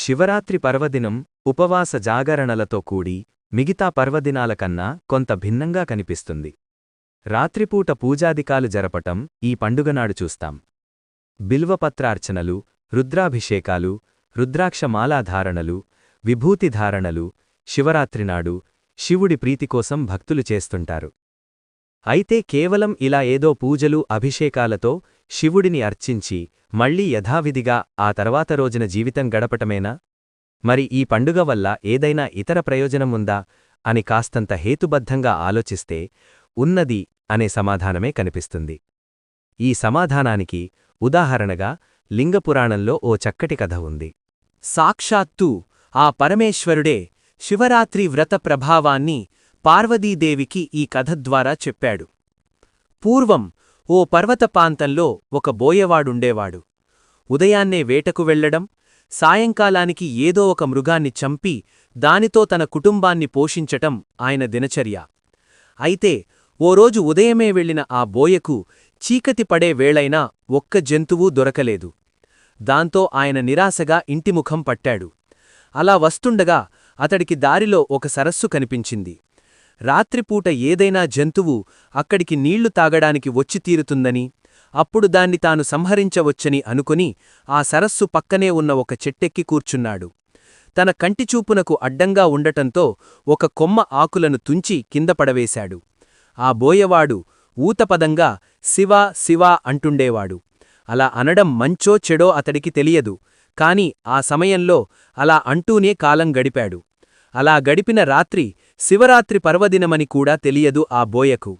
శివరాత్రి పర్వదినం ఉపవాస జాగరణలతో కూడి మిగతా పర్వదినాల కన్నా కొంత భిన్నంగా కనిపిస్తుంది. రాత్రిపూట పూజాదికాలు జరపటం ఈ పండుగనాడు చూస్తాం. బిల్వపత్రార్చనలు రుద్రాభిషేకాలు రుద్రాక్షమాలాధారణలు విభూతిధారణలు శివరాత్రినాడు శివుడి ప్రీతికోసం భక్తులు చేస్తుంటారు. అయితే కేవలం ఇలా ఏదో పూజలు అభిషేకాలతో శివుడిని అర్చించి మళ్ళీ యథావిధిగా ఆ తర్వాత రోజున జీవితం గడపటమేనా? మరి ఈ పండుగ వల్ల ఏదైనా ఇతర ప్రయోజనముందా? అని కాస్తంత హేతుబద్ధంగా ఆలోచిస్తే ఉన్నది అనే సమాధానమే కనిపిస్తుంది. ఈ సమాధానానికి ఉదాహరణగా లింగపురాణంలో ఓ చక్కటి కథ ఉంది. సాక్షాత్తూ ఆ పరమేశ్వరుడే శివరాత్రి వ్రత ప్రభావాన్ని పార్వతీదేవికి ఈ కథ ద్వారా చెప్పాడు. పూర్వం ఓ పర్వతపాంతంలో ఒక బోయవాడుండేవాడు. ఉదయాన్నే వేటకు వెళ్ళడం సాయంకాలానికి ఏదో ఒక మృగాన్ని చంపి దానితో తన కుటుంబాన్ని పోషించటం ఆయన దినచర్య. అయితే ఓ రోజు ఉదయమే వెళ్ళిన ఆ బోయకు చీకటి పడే వేళైనా ఒక్క జంతువూ దొరకలేదు. దాంతో ఆయన నిరాశగా ఇంటిముఖం పట్టాడు. అలా వస్తుండగా అతడికి దారిలో ఒక సరస్సు కనిపించింది. రాత్రిపూట ఏదైనా జంతువు అక్కడికి నీళ్ళు తాగడానికి వచ్చి తీరుతుందని అప్పుడు దాన్ని తాను సంహరించవచ్చని అనుకుని ఆ సరస్సు పక్కనే ఉన్న ఒక చెట్టెక్కి కూర్చున్నాడు. తన కంటిచూపునకు అడ్డంగా ఉండటంతో ఒక కొమ్మ ఆకులను తుంచి కింద పడవేశాడు. ఆ బోయవాడు ఊతపదంగా శివా శివా అంటుండేవాడు. అలా అనడం మంచో చెడో అతడికి తెలియదు కాని ఆ సమయంలో అలా అంటూనే కాలం గడిపాడు. అలా గడిపిన రాత్రి శివరాత్రి పర్వదినమని కూడా తెలియదు ఆ బోయకు.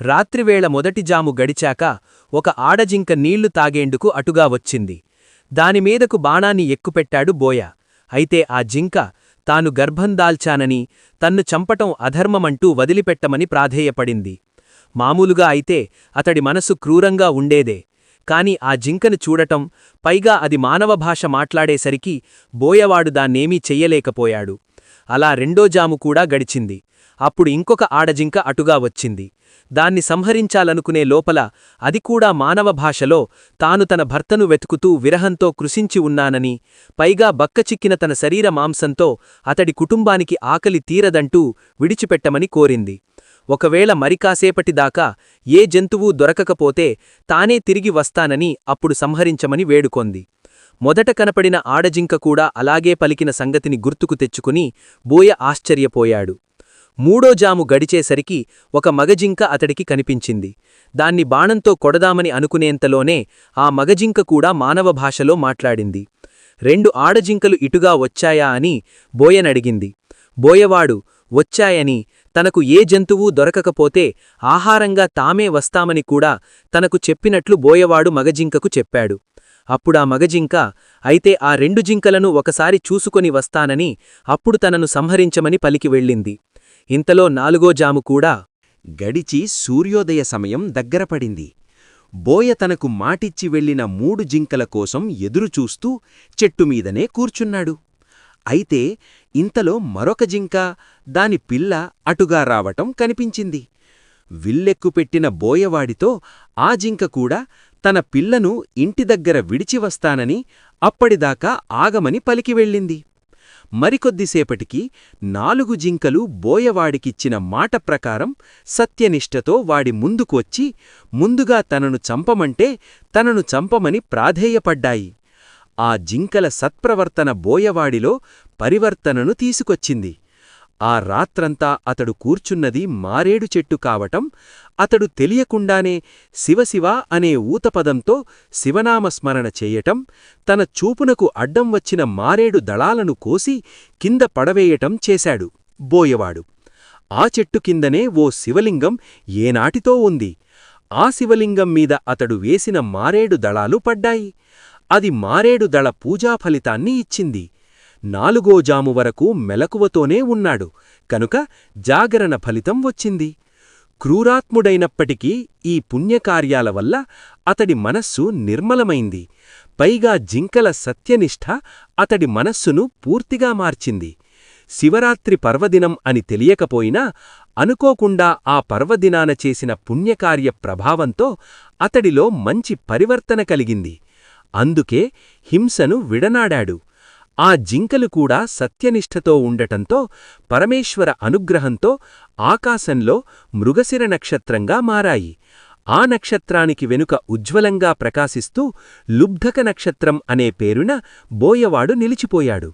రాత్రివేళ మొదటి జాము గడిచాక ఒక ఆడజింక నీళ్ళు తాగేందుకు అటుగా వచ్చింది. దానిమీదకు బాణాన్ని ఎక్కుపెట్టాడు బోయ. అయితే ఆ జింక తాను గర్భందాల్చానని తన్ను చంపటం అధర్మమంటూ వదిలిపెట్టమని ప్రాధేయపడింది. మామూలుగా అయితే అతడి మనసు క్రూరంగా ఉండేదే. కాని ఆ జింకను చూడటం పైగా అది మానవ భాష మాట్లాడేసరికి బోయవాడు దాన్నేమీ చెయ్యలేకపోయాడు. అలా రెండో జాము కూడా గడిచింది. అప్పుడు ఇంకొక ఆడజింక అటుగా వచ్చింది. దాన్ని సంహరించాలనుకునే లోపల అది కూడా మానవ భాషలో తాను తన భర్తను వెతుకుతూ విరహంతో కృషించి ఉన్నానని పైగా బక్కచిక్కిన తన శరీర మాంసంతో అతడి కుటుంబానికి ఆకలి తీరదంటూ విడిచిపెట్టమని కోరింది. ఒకవేళ మరికాసేపటిదాకా ఏ జంతువూ దొరకకపోతే తానే తిరిగి వస్తానని అప్పుడు సంహరించమని వేడుకొంది. మొదట కనపడిన ఆడజింక కూడా అలాగే పలికిన సంగతిని గుర్తుకు తెచ్చుకుని బోయ ఆశ్చర్యపోయాడు. మూడో జాము గడిచేసరికి ఒక మగజింక అతడికి కనిపించింది. దాన్ని బాణంతో కొడదామని అనుకునేంతలోనే ఆ మగజింక కూడా మానవ భాషలో మాట్లాడింది. రెండు ఆడజింకలు ఇటుగా వచ్చాయా అని బోయనడిగింది. బోయవాడు వచ్చాయని తనకు ఏ జంతువూ దొరకకపోతే ఆహారంగా తామే వస్తామని కూడా తనకు చెప్పినట్లు బోయవాడు మగజింకకు చెప్పాడు. అప్పుడా మగజింక అయితే ఆ రెండు జింకలను ఒకసారి చూసుకొని వస్తానని అప్పుడు తనను సంహరించమని పలికి వెళ్ళింది. ఇంతలో నాలుగో జాము కూడా గడిచి సూర్యోదయ సమయం దగ్గరపడింది బోయ తనకు మాటిచ్చి వెళ్ళిన మూడు జింకల కోసం ఎదురుచూస్తూ చెట్టుమీదనే కూర్చున్నాడు. అయితే ఇంతలో మరొక జింక దాని పిల్ల అటుగా రావటం కనిపించింది. విల్లెక్కుపెట్టిన బోయవాడితో ఆ జింక కూడా తన పిల్లను ఇంటి దగ్గర విడిచి వస్తానని అప్పటిదాకా ఆగమని పలికి వెళ్ళింది. మరికొద్దిసేపటికి నాలుగు జింకలు బోయవాడికిచ్చిన మాట ప్రకారం సత్యనిష్టతో వాడి ముందుకు వచ్చి ముందుగా తనను చంపమంటే తనను చంపమని ప్రాధేయపడ్డాయి. ఆ జింకల సత్ప్రవర్తన బోయవాడిలో పరివర్తనను తీసుకొచ్చింది. ఆ రాత్రంతా అతడు కూర్చున్నది మారేడు చెట్టు కావటం అతడు తెలియకుండానే శివశివ అనే ఊతపదంతో శివనామస్మరణ చేయటం తన చూపునకు అడ్డం వచ్చిన మారేడు దళాలను కోసి కింద పడవేయటం చేశాడు. బోయవాడు ఆ చెట్టు కిందనే ఓ శివలింగం ఏనాటితో ఉంది. ఆ శివలింగం మీద అతడు వేసిన మారేడు దళాలు పడ్డాయి. అది మారేడు దళ పూజాఫలితాన్ని ఇచ్చింది. నాలుగో జాము వరకు మెలకువతోనే ఉన్నాడు. కనుక జాగరణ ఫలితం వచ్చింది. క్రూరాత్ముడైనప్పటికీ ఈ పుణ్యకార్యాల వల్ల అతడి మనస్సు నిర్మలమైంది. పైగా జింకల సత్యనిష్ఠ అతడి మనస్సును పూర్తిగా మార్చింది. శివరాత్రి పర్వదినం అని తెలియకపోయినా అనుకోకుండా ఆ పర్వదినాన చేసిన పుణ్యకార్య ప్రభావంతో అతడిలో మంచి పరివర్తన కలిగింది. అందుకే హింసను విడనాడాడు. ఆ జింకలు కూడా సత్యనిష్టతో ఉండటంతో పరమేశ్వర అనుగ్రహంతో ఆకాశంలో మృగశిర నక్షత్రంగా మారాయి. ఆ నక్షత్రానికి వెనుక ఉజ్వలంగా ప్రకాశిస్తూ లుబ్ధక నక్షత్రం అనే పేరున బోయవాడు నిలిచిపోయాడు.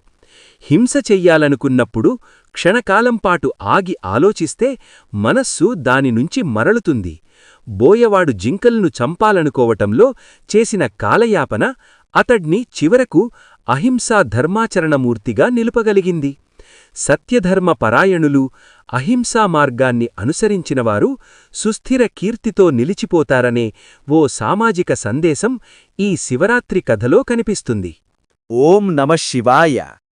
హింస చెయ్యాలనుకున్నప్పుడు క్షణకాలంపాటు ఆగి ఆలోచిస్తే మనస్సు దానినుంచి మరలుతుంది. బోయవాడు జింకలను చంపాలనుకోవటంలో చేసిన కాలయాపన అతడ్ని చివరకు అహింసా ధర్మాచరణమూర్తిగా నిలుపగలిగింది. సత్యధర్మ పరాయణులు అహింసా మార్గాన్ని అనుసరించినవారు సుస్థిర కీర్తితో నిలిచిపోతారనే ఓ సామాజిక సందేశం ఈ శివరాత్రి కథలో కనిపిస్తుంది. ఓం నమ శివాయ.